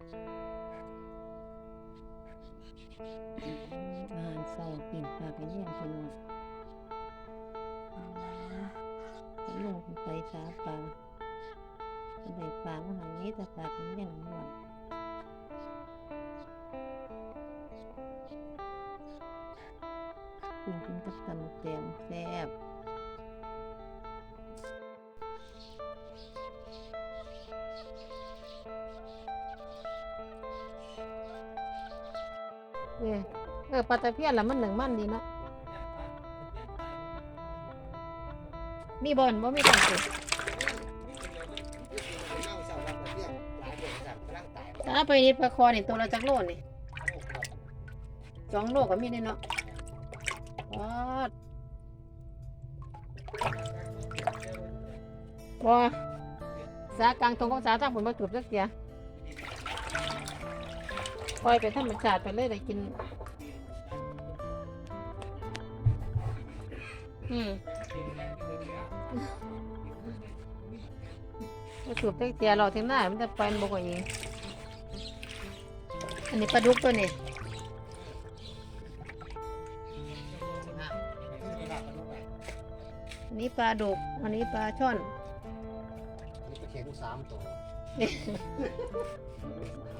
อาหารเช้ากินปลากระเทียมพี่น้องลงไปสาปลาได้ปลามาหานี้แต่ปลากระเทียมหมดกินกินกับตำแตงแซ่บ เออเออปลาตะเพียนละมันหนึ่งมันดีเนาะมีบอลบ่มีตังค์ถ้าไปนิดปลาคอนี่ตัวละจักโลนี่สองโลก็มีได้เนาะวาดบ่สากลางทงของสาทางผลมาเกือบจักเสีย ปล่อยไปธรรมชาติไปเลยได้กิน อืมมาเกือบจักเสียเราถึงหน้ามันจะไปมันบกว่าเองอันนี้ปลาดุกตัวนี้อันนี้ปลาดุก อันนี้ปลาช่อน ข็งสามตัว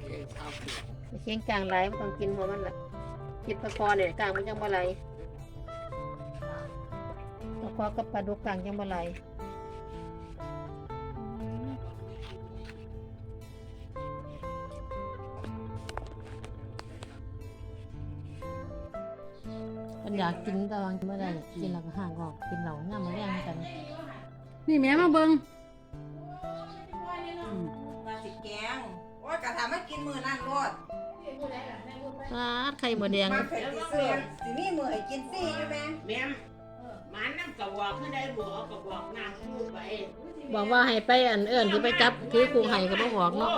เข็งสามตัวเชียงกลางไหลไม่ต้องกินหัวมันละกินปลาคอเนี่ยกลางมันยังบ่ไหลปลาคอกับปลาดุกกลางยังบ่ไหลมันอยากกินแต่วางกินไม่ได้กินแล้วก็ห่างออกกินเหล่าง่ามมาแย่งกัน นี่แม่มาเบิง โอ้ยกะทำให้กินมือนั่นรดปลาดไข่หมดแดงมาเผ็ดสิเสื้อสิมีมือให้กินฟรีอยู่ไหมแม่มมันน้ำกระบอกขึ้นได้บัวกระบอกน้ำคู่ไปบอกว่าให้ไปอันเอิญที่ไปจับถือครูไห้ก็บ่บอกเนาะ